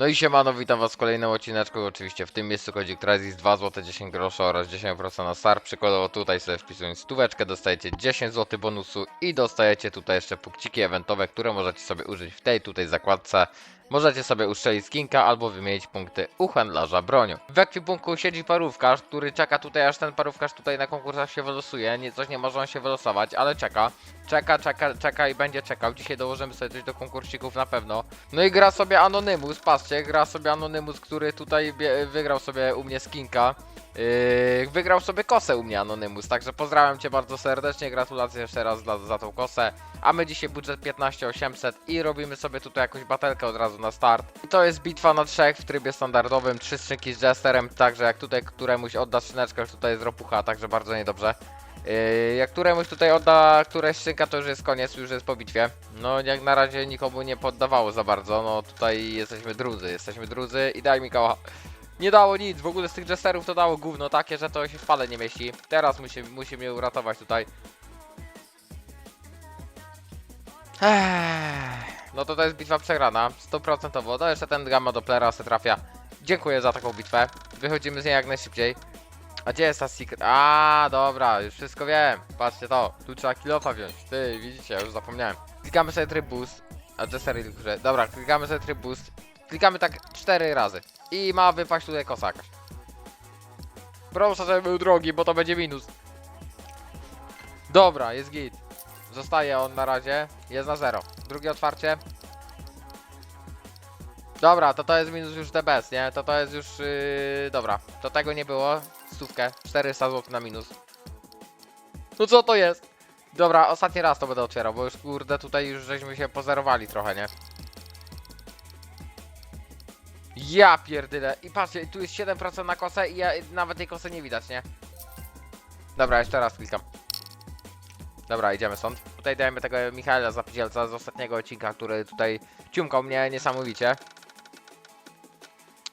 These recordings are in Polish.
No i siemano, witam was w kolejnym odcineczku, oczywiście w tym miejscu kodzik Trazis 2 zł 10 groszy oraz 10% na start. Przykładowo tutaj sobie wpisując stóweczkę dostajecie 10 zł bonusu i dostajecie tutaj jeszcze punkciki eventowe, które możecie sobie użyć w tej tutaj zakładce. Możecie sobie uszczelić skinka albo wymienić punkty u handlarza bronią. W ekwipunku siedzi parówkarz, który czeka tutaj aż ten parówkarz tutaj na konkursach się wylosuje. Nie, coś nie może on się wylosować, ale czeka. Czeka, czeka, czeka i będzie czekał. Dzisiaj dołożymy sobie coś do konkursików na pewno. No i gra sobie Anonymous, patrzcie, gra sobie Anonymous, który tutaj wygrał sobie u mnie skinka. Yy, wygrał sobie kosę u mnie Anonymous, także pozdrawiam Cię bardzo serdecznie, gratulacje jeszcze raz za, za tą kosę. A my dzisiaj budżet 15800 i robimy sobie tutaj jakąś batelkę od razu na start. I to jest bitwa na trzech w trybie standardowym, trzy skrzynki z Jesterem, także jak tutaj któremuś odda skrzyneczkę, już tutaj jest ropucha, także bardzo niedobrze. Yy, jak któremuś tutaj odda któreś skrzynka, to już jest koniec, już jest po bitwie. No jak na razie nikomu nie poddawało za bardzo, no tutaj jesteśmy drudzy, jesteśmy drudzy i daj mi koła. Nie dało nic, w ogóle z tych jesterów to dało gówno takie, że to się w pale nie mieści. Teraz musi, musi mnie uratować tutaj. No to to jest bitwa przegrana, 100%. No jeszcze ten gamma Dopplera se trafia. Dziękuję za taką bitwę. Wychodzimy z niej jak najszybciej. A gdzie jest ta secret? A, dobra, już wszystko wiem. Patrzcie to, tu trzeba kilofa wziąć. Ty, widzicie, już zapomniałem. Klikamy sobie tryb boost. A Jester Dobra, klikamy sobie tryb boost. Klikamy tak 4 razy. I ma wypaść tutaj kosa jakaś. Proszę, żeby był drogi, bo to będzie minus. Dobra, jest git. Zostaje on na razie. Jest na zero. Drugie otwarcie. Dobra, to to jest minus już DBS, nie? To to jest już... Yy, dobra, to tego nie było. Stówkę. 400 zł na minus. No co to jest? Dobra, ostatni raz to będę otwierał, bo już kurde tutaj już żeśmy się pozerowali trochę, nie? Ja pierdyle. I patrzcie, tu jest 7% na kosę i ja, nawet tej kosy nie widać, nie? Dobra, jeszcze raz klikam. Dobra, idziemy stąd. Tutaj dajemy tego Michaela Zapicielca z ostatniego odcinka, który tutaj ciumkał mnie niesamowicie.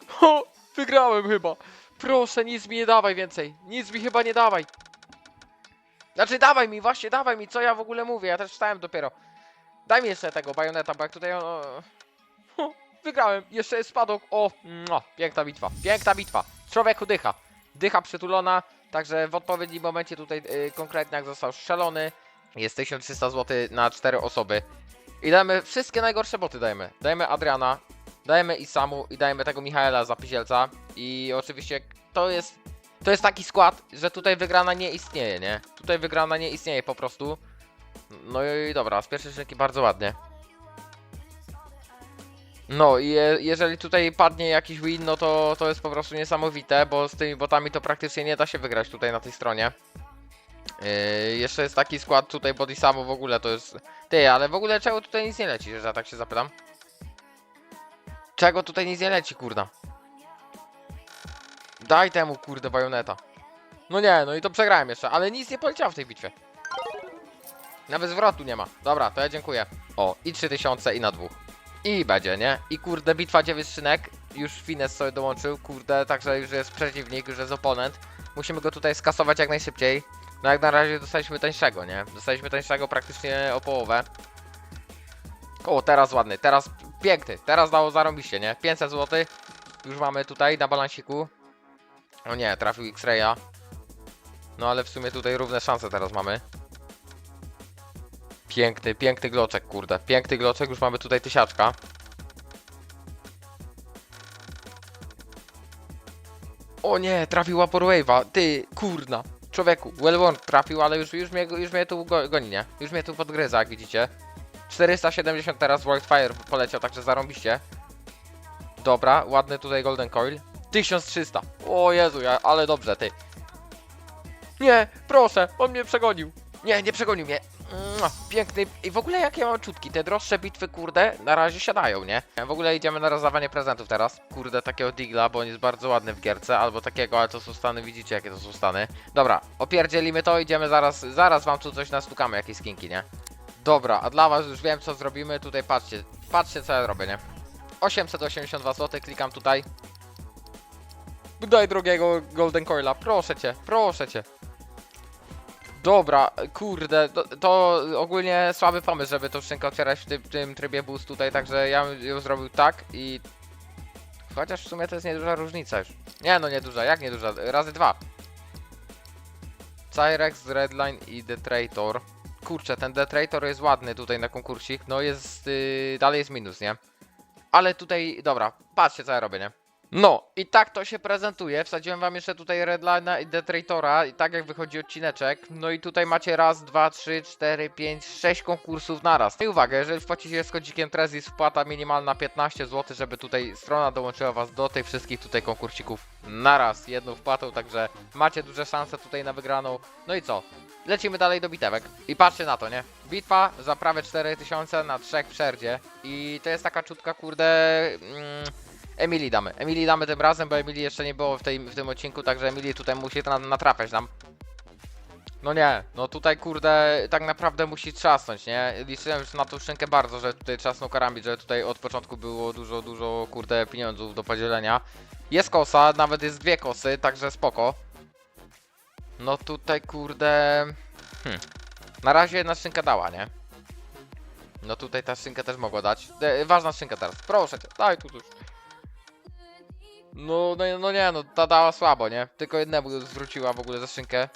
Ho! Wygrałem chyba! Proszę, nic mi nie dawaj więcej. Nic mi chyba nie dawaj. Znaczy, dawaj mi, właśnie, dawaj mi, co ja w ogóle mówię. Ja też wstałem dopiero. Daj mi jeszcze tego bajoneta, bo jak tutaj on... Ho, Wygrałem, jeszcze jest spadok. O, no, piękna bitwa, piękna bitwa. Człowieku dycha. Dycha przytulona, także w odpowiednim momencie tutaj yy, konkretniak został strzelony. Jest 1300 zł na 4 osoby. I dajemy wszystkie najgorsze boty dajemy. Dajemy Adriana, dajemy Isamu i dajemy tego Michaela Zapisielca. I oczywiście to jest to jest taki skład, że tutaj wygrana nie istnieje, nie? Tutaj wygrana nie istnieje po prostu. No i dobra, z pierwszej szynki bardzo ładnie. No i je, jeżeli tutaj padnie jakiś win, no to to jest po prostu niesamowite, bo z tymi botami to praktycznie nie da się wygrać tutaj na tej stronie. Yy, jeszcze jest taki skład tutaj body samo w ogóle to jest... Ty, ale w ogóle czego tutaj nic nie leci, że ja tak się zapytam? Czego tutaj nic nie leci, kurda? Daj temu, kurde, bajoneta. No nie, no i to przegrałem jeszcze, ale nic nie poleciało w tej bitwie. Nawet zwrotu nie ma. Dobra, to ja dziękuję. O, i 3000 i na dwóch. I będzie, nie? I kurde, bitwa 9 szynek. Już Fines sobie dołączył, kurde, także już jest przeciwnik, już jest oponent. Musimy go tutaj skasować jak najszybciej. No jak na razie dostaliśmy tańszego, nie? Dostaliśmy tańszego praktycznie o połowę. O, teraz ładny, teraz piękny, teraz dało zarąbiście, nie? 500 zł już mamy tutaj na balansiku. O nie, trafił X-Raya. No ale w sumie tutaj równe szanse teraz mamy. Piękny, piękny gloczek, kurde. Piękny gloczek, już mamy tutaj tysiaczka. O nie, trafił Vapor Wave'a. Ty, kurna. Człowieku, Wellborn trafił, ale już, już, mnie, już mnie tu go, goni, nie? Już mnie tu podgryza, jak widzicie. 470 teraz Wildfire poleciał, także zarąbiście. Dobra, ładny tutaj Golden Coil. 1300. O Jezu, ja, ale dobrze, ty. Nie, proszę, on mnie przegonił. Nie, nie przegonił mnie. Mua, Piękny. I w ogóle jakie mam czutki. Te droższe bitwy, kurde, na razie siadają, nie? W ogóle idziemy na rozdawanie prezentów teraz. Kurde, takiego digla, bo on jest bardzo ładny w gierce. Albo takiego, ale to są stany, widzicie jakie to są stany. Dobra, opierdzielimy to, idziemy zaraz, zaraz wam tu coś nastukamy, jakieś skinki, nie? Dobra, a dla was już wiem co zrobimy. Tutaj patrzcie, patrzcie co ja robię, nie? 882 zł, klikam tutaj. Daj drugiego Golden Coila, proszę cię, proszę cię. Dobra, kurde, to, to ogólnie słaby pomysł, żeby tą szynkę otwierać w tym, tym trybie boost tutaj, także ja bym ją zrobił tak i Chociaż w sumie to jest nieduża różnica już. Nie no, nieduża, jak nieduża? Razy dwa. Cyrex, Redline i Detrator. Kurczę, ten Detrator jest ładny tutaj na konkursik. No jest, yy, dalej jest minus, nie? Ale tutaj, dobra, patrzcie co ja robię, nie? No, i tak to się prezentuje. Wsadziłem wam jeszcze tutaj Redline'a i Detratora i tak jak wychodzi odcineczek. No i tutaj macie raz, dwa, trzy, cztery, pięć, sześć konkursów naraz. I uwaga, jeżeli wpłacicie z kodzikiem Trezis, wpłata minimalna 15 zł, żeby tutaj strona dołączyła was do tych wszystkich tutaj konkursików naraz, jedną wpłatą, także macie duże szanse tutaj na wygraną. No i co? Lecimy dalej do bitewek. I patrzcie na to, nie? Bitwa za prawie 4000 na trzech przerdzie. I to jest taka czutka, kurde... Mm, Emilii damy. Emilii damy tym razem, bo Emilii jeszcze nie było w, tej, w tym odcinku, także Emilii tutaj musi na, natrafiać nam. No nie, no tutaj kurde, tak naprawdę musi trzasnąć, nie? Liczyłem już na tą szynkę bardzo, że tutaj trzasnął karambit, że tutaj od początku było dużo, dużo kurde pieniądzów do podzielenia. Jest kosa, nawet jest dwie kosy, także spoko. No tutaj kurde... Hmm. Na razie jedna szynka dała, nie? No tutaj ta szynka też mogła dać. E, ważna szynka teraz, proszę cię, daj tu coś. No, no, no nie, no ta dała słabo, nie? Tylko jednemu zwróciła w ogóle za szynkę.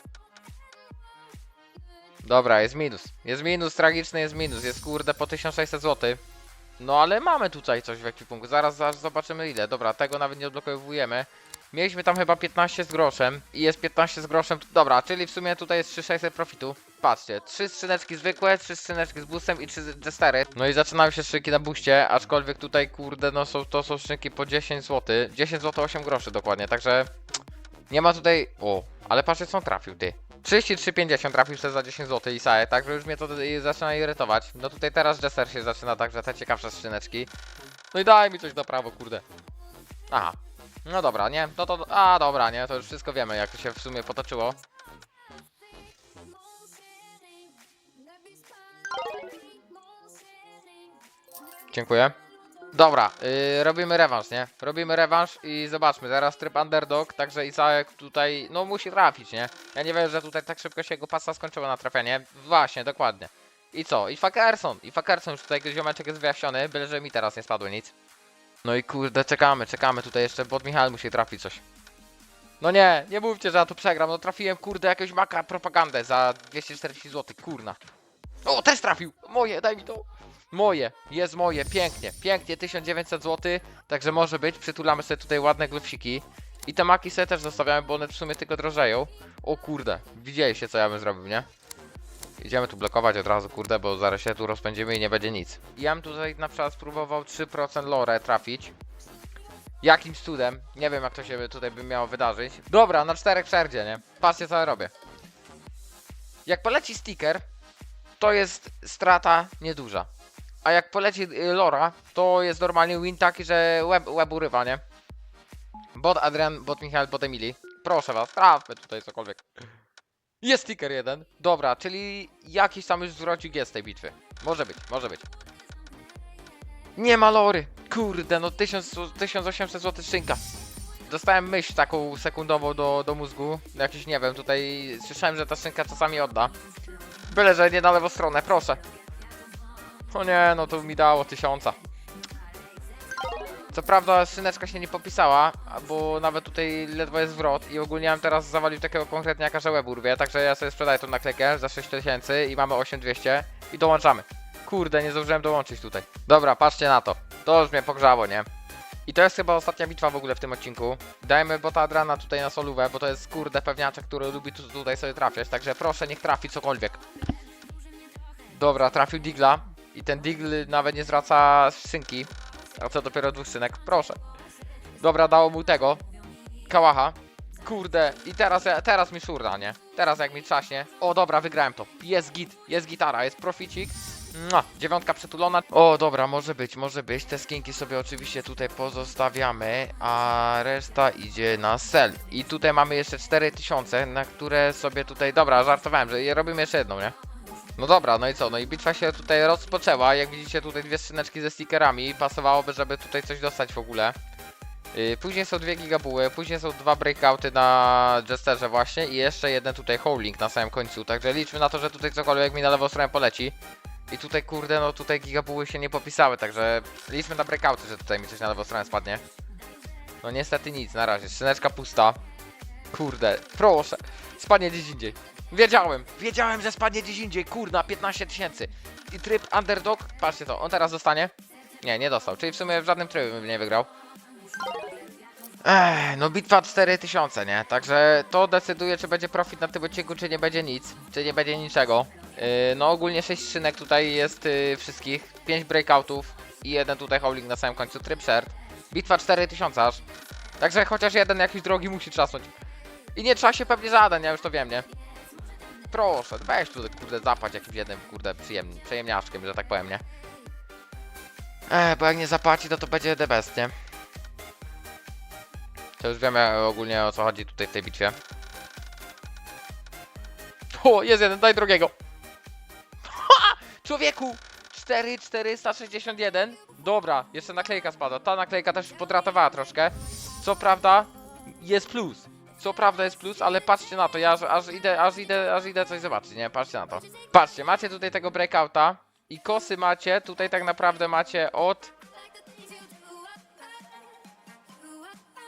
Dobra, jest minus. Jest minus, tragiczny jest minus. Jest kurde po 1600 zł. No ale mamy tutaj coś w ekwipunku. Zaraz, zaraz zobaczymy ile. Dobra, tego nawet nie odblokowujemy. Mieliśmy tam chyba 15 z groszem i jest 15 z groszem. Dobra, czyli w sumie tutaj jest 3600 profitu. Patrzcie, 3 skrzyneczki zwykłe, 3 skrzyneczki z boostem i 3 jestery. No i zaczynają się skrzynki na buście, aczkolwiek tutaj kurde, no są, to są skrzynki po 10 zł. 10 zł 8 groszy dokładnie, także nie ma tutaj... O, ale patrzcie co on trafił, ty. 33,50 trafił jeszcze za 10 zł Isae, także już mnie to zaczyna irytować. No tutaj teraz Jester się zaczyna, także te ciekawsze skrzyneczki. No i daj mi coś na prawo, kurde. Aha. No dobra, nie? No to... A, dobra, nie? To już wszystko wiemy, jak to się w sumie potoczyło. Dziękuję. Dobra, yy, robimy rewanż, nie? Robimy rewanż i zobaczmy, teraz tryb underdog, także Isaek tutaj, no musi trafić, nie? Ja nie wiem, że tutaj tak szybko się jego pasa skończyła na trafienie. Właśnie, dokładnie. I co? I Fakerson, i Fakerson już tutaj ziomeczek jest wyjaśniony, byle że mi teraz nie spadło nic. No i kurde, czekamy, czekamy tutaj jeszcze, bo od Michał musi trafić coś. No nie, nie mówcie, że ja tu przegram, no trafiłem kurde jakąś maka propagandę za 240 zł, kurna. O, też trafił! Moje, daj mi to! Moje, jest moje, pięknie, pięknie, 1900 zł, także może być, przytulamy sobie tutaj ładne glufsiki. I te maki sobie też zostawiamy, bo one w sumie tylko drożeją. O kurde, widzieliście co ja bym zrobił, nie? Idziemy tu blokować od razu, kurde, bo zaraz się tu rozpędzimy i nie będzie nic. Ja bym tutaj na przykład spróbował 3% lore trafić. Jakimś cudem, nie wiem jak to się tutaj by miało wydarzyć. Dobra, na czterech przerdzie, nie? Patrzcie co ja robię. Jak poleci sticker, to jest strata nieduża. A jak poleci y, Lora, to jest normalnie win taki, że web, web urywa, nie? Bot Adrian, bot Michał, bot Emily. Proszę was, trafmy tutaj cokolwiek. Jest sticker jeden. Dobra, czyli jakiś tam już zwrocik jest z tej bitwy. Może być, może być. Nie ma Lory. Kurde, no 1000, 1800 zł szynka. Dostałem myśl taką sekundową do, do mózgu. Jakiś, nie wiem, tutaj słyszałem, że ta szynka czasami odda. Byle, że nie na lewą stronę, proszę. O nie, no to mi dało tysiąca. Co prawda szyneczka się nie popisała, bo nawet tutaj ledwo jest zwrot i ogólnie bym teraz zawalił takiego konkretniaka, że web urwie, także ja sobie sprzedaję tą naklejkę za 6000 i mamy 8200 i dołączamy. Kurde, nie zdążyłem dołączyć tutaj. Dobra, patrzcie na to. To już mnie pogrzało, nie? I to jest chyba ostatnia bitwa w ogóle w tym odcinku. Dajmy bota Adrana tutaj na solówę, bo to jest kurde pewniaczek, który lubi tu, tutaj sobie trafiać, także proszę niech trafi cokolwiek. Dobra, trafił Digla i ten Digl nawet nie zwraca synki, a co dopiero dwóch synek, proszę. Dobra, dało mu tego, kałacha. Kurde, i teraz, teraz mi szurda, nie? Teraz jak mi trzaśnie. O, dobra, wygrałem to. Jest git, jest gitara, jest proficik. Mua, dziewiątka przytulona. O, dobra, może być, może być. Te skinki sobie oczywiście tutaj pozostawiamy, a reszta idzie na sell. I tutaj mamy jeszcze 4000, na które sobie tutaj... Dobra, żartowałem, że robimy jeszcze jedną, nie? No dobra, no i co? No i bitwa się tutaj rozpoczęła. Jak widzicie tutaj dwie skrzyneczki ze stickerami. Pasowałoby, żeby tutaj coś dostać w ogóle. Yy, później są dwie gigabuły, później są dwa breakouty na Jesterze właśnie i jeszcze jeden tutaj holding na samym końcu. Także liczmy na to, że tutaj cokolwiek mi na lewą stronę poleci. I tutaj kurde, no tutaj gigabuły się nie popisały, także liczmy na breakouty, że tutaj mi coś na lewą stronę spadnie. No niestety nic, na razie. Skrzyneczka pusta. Kurde, proszę. Spadnie gdzieś indziej. Wiedziałem, wiedziałem, że spadnie gdzieś indziej. Kurna, 15 tysięcy. I tryb underdog, patrzcie to, on teraz dostanie? Nie, nie dostał, czyli w sumie w żadnym trybie bym nie wygrał. Ech, no bitwa 4000, nie? Także to decyduje, czy będzie profit na tym odcinku, czy nie będzie nic, czy nie będzie niczego. Yy, no ogólnie 6 szynek tutaj jest yy, wszystkich, 5 breakoutów i jeden tutaj howling na samym końcu, tryb shard. Bitwa 4000 aż. Także chociaż jeden jakiś drogi musi trzasnąć. I nie trzeba się pewnie żaden, ja już to wiem, nie? Proszę, weź tu kurde zapać jakimś jednym kurde przyjemnym, przyjemniaszkiem, że tak powiem, nie? Eee, bo jak nie zapłaci, to to będzie the best, nie? To już wiemy ogólnie o co chodzi tutaj w tej bitwie. O, jest jeden, daj drugiego. Ha! Człowieku! 4461. Dobra, jeszcze naklejka spadła. Ta naklejka też podratowała troszkę. Co prawda jest plus. Co prawda jest plus, ale patrzcie na to, ja aż, aż idę, aż idę, aż idę coś zobaczyć, nie? Patrzcie na to. Patrzcie, macie tutaj tego breakouta i kosy macie, tutaj tak naprawdę macie od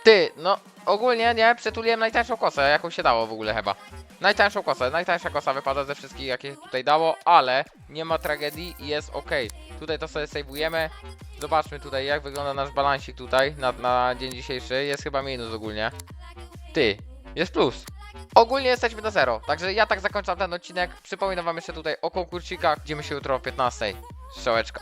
Ty, no ogólnie nie, przytuliłem najtańszą kosę, jaką się dało w ogóle chyba. Najtańszą kosę, najtańsza kosa wypada ze wszystkich jakie tutaj dało, ale nie ma tragedii i jest ok. Tutaj to sobie sejwujemy. Zobaczmy tutaj jak wygląda nasz balansik tutaj na, na dzień dzisiejszy. Jest chyba minus ogólnie. Ty, jest plus. Ogólnie jesteśmy na zero, także ja tak zakończam ten odcinek. Przypominam wam jeszcze tutaj o konkursikach. Widzimy się jutro o 15. Strzałeczka.